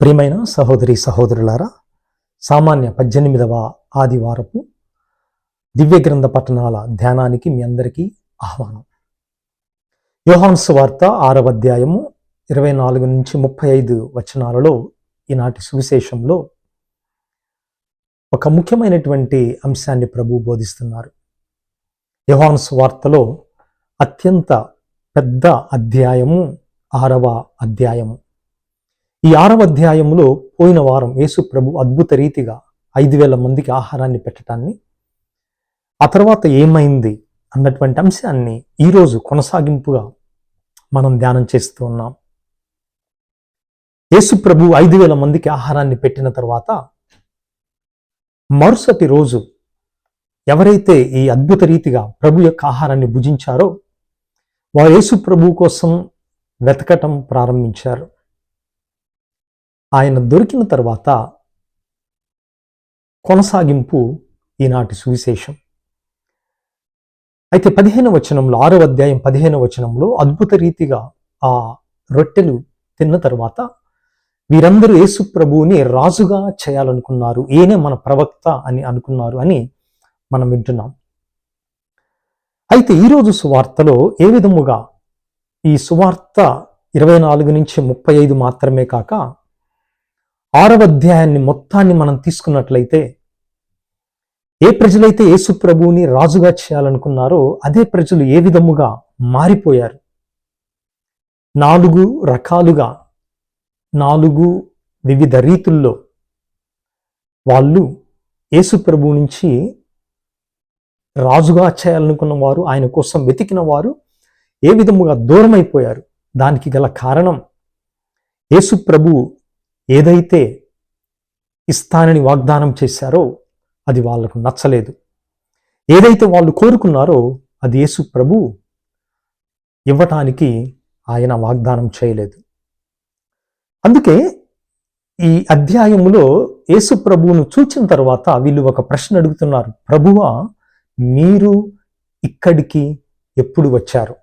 ప్రియమైన సహోదరి సహోదరులారా సామాన్య పద్దెనిమిదవ ఆదివారపు దివ్య గ్రంథ పట్టణాల ధ్యానానికి మీ అందరికీ ఆహ్వానం. యోహాన్స్ వార్త ఆరవ అధ్యాయము ఇరవై నాలుగు నుంచి ముప్పై ఐదు వచనాలలో ఈనాటి సువిశేషంలో ఒక ముఖ్యమైనటువంటి అంశాన్ని ప్రభు బోధిస్తున్నారు. యోహాన్స్ వార్తలో అత్యంత పెద్ద అధ్యాయము ఆరవ అధ్యాయము. ఈ ఆరవ అధ్యాయంలో పోయిన వారం యేసు ప్రభు అద్భుత రీతిగా ఐదు వేల మందికి ఆహారాన్ని పెట్టడాన్ని ఆ తర్వాత ఏమైంది అన్నటువంటి అంశాన్ని ఈరోజు కొనసాగింపుగా మనం ధ్యానం చేస్తూ ఉన్నాం. యేసు ప్రభు ఐదు వేల మందికి ఆహారాన్ని పెట్టిన తర్వాత మరుసటి రోజు ఎవరైతే ఈ అద్భుత రీతిగా ప్రభు యొక్క ఆహారాన్ని భుజించారో వారు యేసు ప్రభు కోసం వెతకటం ప్రారంభించారు. ఆయన దొరికిన తర్వాత కొనసాగింపు ఈనాటి సువిశేషం. అయితే పదిహేను వచనంలో ఆరో అధ్యాయం పదిహేను వచనంలో అద్భుత రీతిగా ఆ రొట్టెలు తిన్న తర్వాత వీరందరూ యేసు ప్రభువుని రాజుగా చేయాలనుకున్నారు. ఈయనే మన ప్రవక్త అని అనుకున్నారు అని మనం వింటున్నాం. అయితే ఈరోజు సువార్తలో ఏ విధముగా ఈ సువార్త ఇరవై నాలుగు నుంచి ముప్పై ఐదు మాత్రమే కాక ఆరవ అధ్యాయాన్ని మొత్తాన్ని మనం తీసుకున్నట్లయితే ఏ ప్రజలైతే యేసు ప్రభువుని రాజుగా చేయాలనుకున్నారో అదే ప్రజలు ఏ విధముగా మారిపోయారు? నాలుగు రకాలుగా నాలుగు వివిధ రీతుల్లో వాళ్ళు యేసు ప్రభు నుంచి రాజుగా చేయాలనుకున్న వారు ఆయన కోసం వెతికిన వారు ఏ విధముగా దూరమైపోయారు? దానికి గల కారణం యేసు ప్రభు ఏదైతే ఇస్తానని వాగ్దానం చేశారో అది వాళ్ళకు నచ్చలేదు. ఏదైతే వాళ్ళు కోరుకున్నారో అది యేసు ప్రభు ఇవ్వటానికి ఆయన వాగ్దానం చేయలేదు. అందుకే ఈ అధ్యాయములో యేసు ప్రభువును చూచిన తర్వాత వీళ్ళు ఒక ప్రశ్న అడుగుతున్నారు. ప్రభువా మీరు ఇక్కడికి ఎప్పుడు వచ్చారు?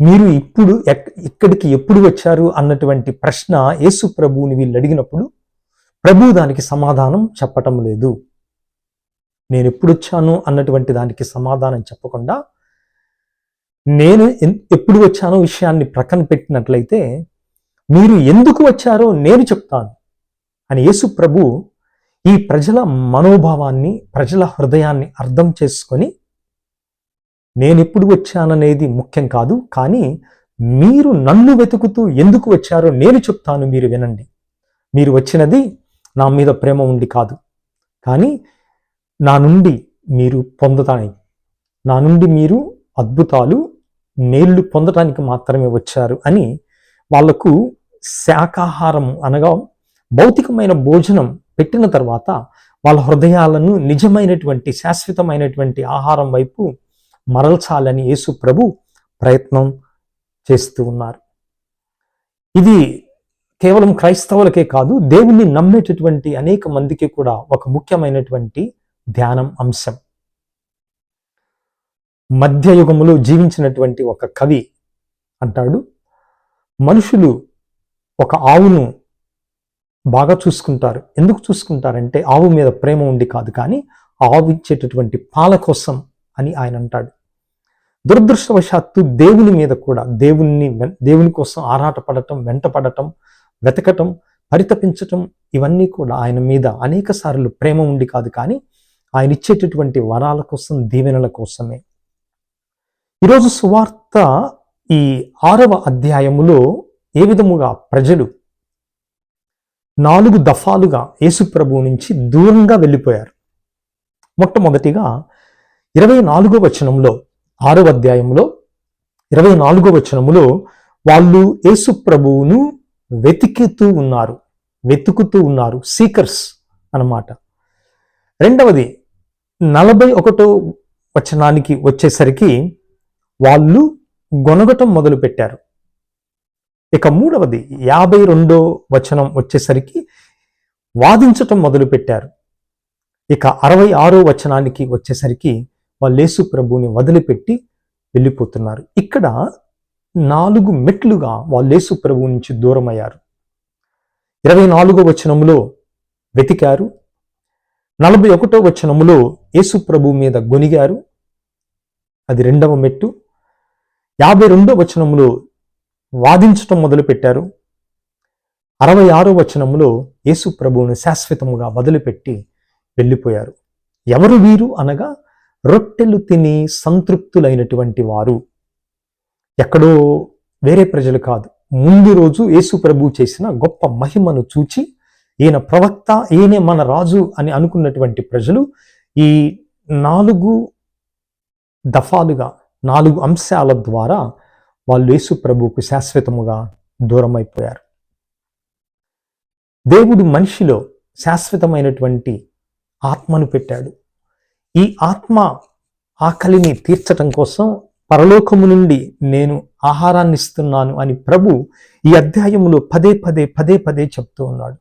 మీరు ఇప్పుడు ఇక్కడికి ఎప్పుడు వచ్చారు అన్నటువంటి ప్రశ్న యేసు ప్రభువుని వీళ్ళు అడిగినప్పుడు ప్రభు దానికి సమాధానం చెప్పటం లేదు. నేను ఎప్పుడు వచ్చాను అన్నటువంటి దానికి సమాధానం చెప్పకుండా నేను ఎప్పుడు వచ్చానో విషయాన్ని ప్రక్కన పెట్టినట్లయితే మీరు ఎందుకు వచ్చారో నేను చెప్తాను అని యేసు ప్రభు ఈ ప్రజల మనోభావాన్ని ప్రజల హృదయాన్ని అర్థం చేసుకొని నేను ఎప్పుడు వచ్చాననేది ముఖ్యం కాదు కానీ మీరు నన్ను వెతుకుతూ ఎందుకు వచ్చారో నేను చెప్తాను మీరు వినండి. మీరు వచ్చినది నా మీద ప్రేమ ఉండి కాదు కానీ నా నుండి మీరు పొందటానికి నా నుండి మీరు అద్భుతాలు మేళ్ళు పొందటానికి మాత్రమే వచ్చారు అని వాళ్ళకు శాకాహారం అనగా భౌతికమైన భోజనం పెట్టిన తర్వాత వాళ్ళ హృదయాలను నిజమైనటువంటి శాశ్వతమైనటువంటి ఆహారం వైపు మరల్చాలని యేసు ప్రభు ప్రయత్నం చేస్తూ ఉన్నారు. ఇది కేవలం క్రైస్తవులకే కాదు దేవుణ్ణి నమ్మేటటువంటి అనేక మందికి కూడా ఒక ముఖ్యమైనటువంటి ధ్యానం అంశం. మధ్యయుగములో జీవించినటువంటి ఒక కవి అంటాడు మనుషులు ఒక ఆవును బాగా చూసుకుంటారు. ఎందుకు చూసుకుంటారంటే ఆవు మీద ప్రేమ ఉండి కాదు కానీ ఆవు ఇచ్చేటటువంటి పాల కోసం అని ఆయన అంటాడు. దురదృష్టవశాత్తు దేవుని మీద కూడా దేవుణ్ణి దేవుని కోసం ఆరాటపడటం వెంటపడటం వెతకటం పరితపించటం ఇవన్నీ కూడా ఆయన మీద అనేక సార్లు ప్రేమ ఉండి కాదు కానీ ఆయన ఇచ్చేటటువంటి వరాల కోసం దీవెనల కోసమే. ఈరోజు సువార్త ఈ ఆరవ అధ్యాయములో ఏ విధముగా ప్రజలు నాలుగు దఫాలుగా యేసుప్రభు నుంచి దూరంగా వెళ్ళిపోయారు? మొట్టమొదటిగా ఇరవై నాలుగో వచనంలో ఆరో అధ్యాయంలో ఇరవై నాలుగో వచనములో వాళ్ళు యేసు ప్రభువును వెతికితూ ఉన్నారు వెతుకుతూ ఉన్నారు. సీకర్స్ అన్నమాట. రెండవది నలభై ఒకటో వచనానికి వచ్చేసరికి వాళ్ళు గొనగటం మొదలు పెట్టారు ఇక మూడవది యాభై రెండో వచనం వచ్చేసరికి వాదించటం మొదలు పెట్టారు ఇక అరవై ఆరో వచనానికి వచ్చేసరికి వాళ్ళు యేసు ప్రభుని వదిలిపెట్టి వెళ్ళిపోతున్నారు. ఇక్కడ నాలుగు మెట్లుగా వాళ్ళు యేసు ప్రభు నుంచి దూరం అయ్యారు ఇరవై నాలుగో వచనములో వెతికారు. నలభై ఒకటో వచనములో యేసు ప్రభు మీద గొనిగారు అది రెండవ మెట్టు. యాభై రెండో వచనములో వాదించటం మొదలుపెట్టారు. అరవై ఆరో వచనములో యేసు ప్రభువును శాశ్వతముగా వదిలిపెట్టి వెళ్ళిపోయారు. ఎవరు వీరు అనగా రొట్టెలు తిని సంతృప్తులైనటువంటి వారు. ఎక్కడో వేరే ప్రజలు కాదు. ముందు రోజు యేసు ప్రభు చేసిన గొప్ప మహిమను చూచి ఈయన ప్రవక్త ఈయనే మన రాజు అని అనుకున్నటువంటి ప్రజలు ఈ నాలుగు దఫాలుగా నాలుగు అంశాల ద్వారా వాళ్ళు యేసు ప్రభువుకు శాశ్వతముగా దూరమైపోయారు. దేవుడు మనిషిలో శాశ్వతమైనటువంటి ఆత్మను పెట్టాడు. ఈ ఆత్మ ఆకలిని తీర్చటం కోసం పరలోకము నుండి నేను ఆహారాన్ని ఇస్తున్నాను అని ప్రభు ఈ అధ్యాయంలో పదే పదే పదే పదే చెప్తూ ఉన్నాడు.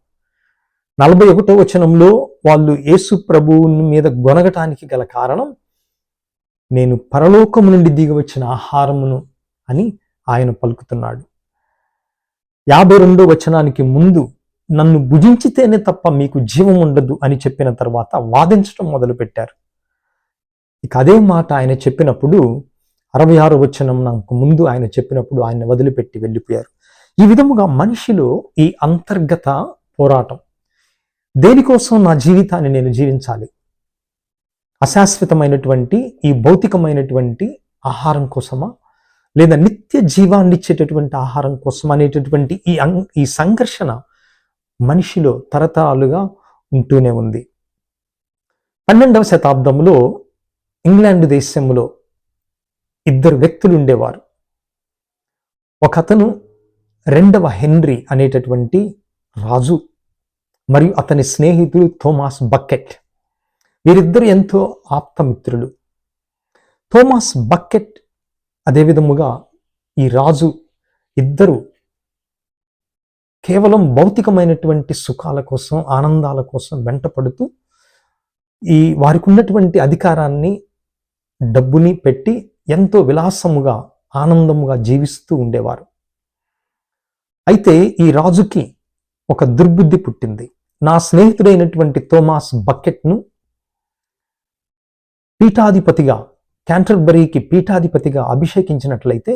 నలభై ఒకటో వచనంలో వాళ్ళు యేసు ప్రభువుని మీద గొనగటానికి గల కారణం నేను పరలోకము నుండి దిగవచ్చిన ఆహారమును అని ఆయన పలుకుతున్నాడు. యాభై రెండో వచనానికి ముందు నన్ను భుజించితేనే తప్ప మీకు జీవం ఉండదు అని చెప్పిన తర్వాత వాదించడం మొదలుపెట్టారు. ఇక అదే మాట ఆయన చెప్పినప్పుడు అరవై ఆరు వచనం నాకు ముందు ఆయన చెప్పినప్పుడు ఆయన వదిలిపెట్టి వెళ్ళిపోయారు. ఈ విధముగా మనిషిలో ఈ అంతర్గత పోరాటం దేనికోసం నా జీవితాన్ని నేను జీవించాలి? అశాశ్వతమైనటువంటి ఈ భౌతికమైనటువంటి ఆహారం కోసమా? లేదా నిత్య జీవాన్ని ఇచ్చేటటువంటి ఆహారం కోసం అనేటటువంటి ఈ ఈ సంఘర్షణ మనిషిలో తరతరాలుగా ఉంటూనే ఉంది. పన్నెండవ శతాబ్దంలో ఇంగ్లాండ్ దేశంలో ఇద్దరు వ్యక్తులు ఉండేవారు. ఒక అతను రెండవ హెన్రీ అనేటటువంటి రాజు మరియు అతని స్నేహితుడు థోమాస్ బకెట్ వీరిద్దరు ఎంతో ఆప్తమిత్రులు. థోమాస్ బకెట్ అదేవిధముగా ఈ రాజు ఇద్దరు కేవలం భౌతికమైనటువంటి సుఖాల కోసం ఆనందాల కోసం వెంటపడుతూ ఈ వారికి ఉన్నటువంటి అధికారాన్ని డబ్బుని పెట్టి ఎంతో విలాసముగా ఆనందముగా జీవిస్తూ ఉండేవారు. అయితే ఈ రాజుకి ఒక దుర్బుద్ధి పుట్టింది. నా స్నేహితుడైనటువంటి థోమాస్ బకెట్ను పీఠాధిపతిగా క్యాంటర్బరీకి పీఠాధిపతిగా అభిషేకించినట్లయితే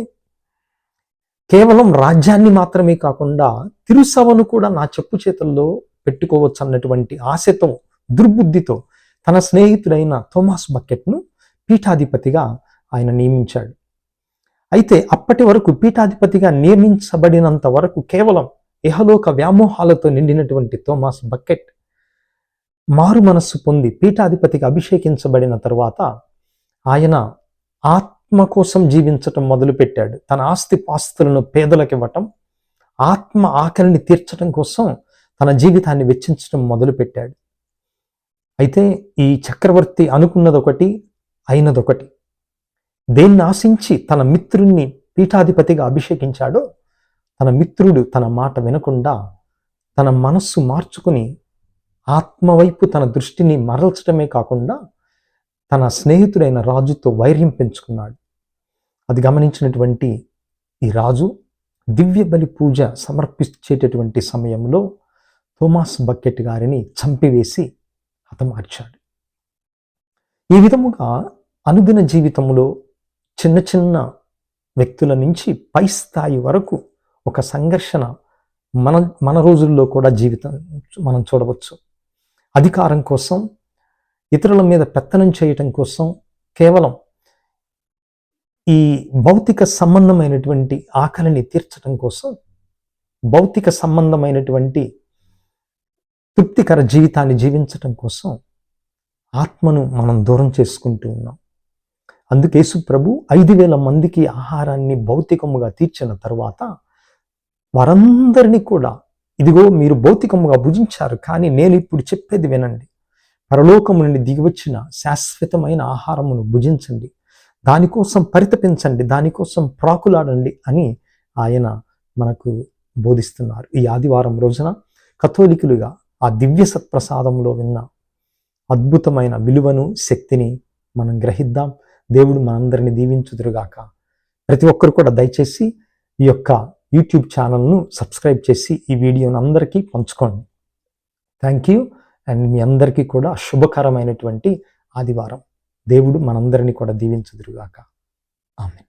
కేవలం రాజ్యాన్ని మాత్రమే కాకుండా తిరుసవను కూడా నా చెప్పు చేతుల్లో పెట్టుకోవచ్చు అన్నటువంటి ఆశతో దుర్బుద్ధితో తన స్నేహితుడైన థోమాస్ బకెట్ను పీఠాధిపతిగా ఆయన నియమించాడు. అయితే అప్పటి వరకు పీఠాధిపతిగా నియమించబడినంత వరకు కేవలం ఇహలోక వ్యామోహాలతో నిండినటువంటి థోమాస్ బకెట్ మారు మనస్సు పొంది పీఠాధిపతిగా అభిషేకించబడిన తర్వాత ఆయన ఆత్మ కోసం జీవించటం మొదలుపెట్టాడు. తన ఆస్తి పాస్తులను పేదలకు ఇవ్వటం ఆత్మ ఆకలిని తీర్చడం కోసం తన జీవితాన్ని వెచ్చించడం మొదలుపెట్టాడు. అయితే ఈ చక్రవర్తి అనుకున్నదొకటి అయినదొకటి. దేన్ని ఆశించి తన మిత్రుణ్ణి పీఠాధిపతిగా అభిషేకించాడో తన మిత్రుడు తన మాట వినకుండా తన మనస్సు మార్చుకుని ఆత్మవైపు తన దృష్టిని మరల్చడమే కాకుండా తన స్నేహితుడైన రాజుతో వైర్యం పెంచుకున్నాడు. అది గమనించినటువంటి ఈ రాజు దివ్య బలి పూజ సమర్పించేటటువంటి సమయంలో థోమాస్ బకెట్ గారిని చంపివేసి హతమార్చాడు. ఈ విధముగా అనుదిన జీవితంలో చిన్న చిన్న వ్యక్తుల నుంచి పై స్థాయి వరకు ఒక సంఘర్షణ మన మన రోజుల్లో కూడా జీవితం మనం చూడవచ్చు. అధికారం కోసం ఇతరుల మీద పెత్తనం చేయటం కోసం కేవలం ఈ భౌతిక సంబంధమైనటువంటి ఆకలిని తీర్చడం కోసం భౌతిక సంబంధమైనటువంటి తృప్తికర జీవితాన్ని జీవించటం కోసం ఆత్మను మనం దూరం చేసుకుంటూ ఉన్నాం. అందుకేసు ప్రభు ఐదు వేల మందికి ఆహారాన్ని భౌతికముగా తీర్చిన తర్వాత వారందరినీ కూడా ఇదిగో మీరు భౌతికముగా భుజించారు కానీ నేను ఇప్పుడు చెప్పేది వినండి. పరలోకము నుండి దిగివచ్చిన శాశ్వతమైన ఆహారమును భుజించండి. దానికోసం పరితపించండి దానికోసం ప్రాకులాడండి అని ఆయన మనకు బోధిస్తున్నారు. ఈ ఆదివారం రోజున కథోలికులుగా ఆ దివ్య సత్ప్రసాదంలో విన్న అద్భుతమైన విలువను శక్తిని మనం గ్రహిద్దాం. దేవుడు మనందరిని దీవించుదురుగాక. ప్రతి ఒక్కరు కూడా దయచేసి ఈ యొక్క యూట్యూబ్ ఛానల్ను సబ్స్క్రైబ్ చేసి ఈ వీడియోను అందరికీ పంచుకోండి. Thank you. అండ్ మీ అందరికీ కూడా శుభకరమైనటువంటి ఆదివారం. దేవుడు మనందరినీ కూడా దీవించుదురుగాక. ఆమె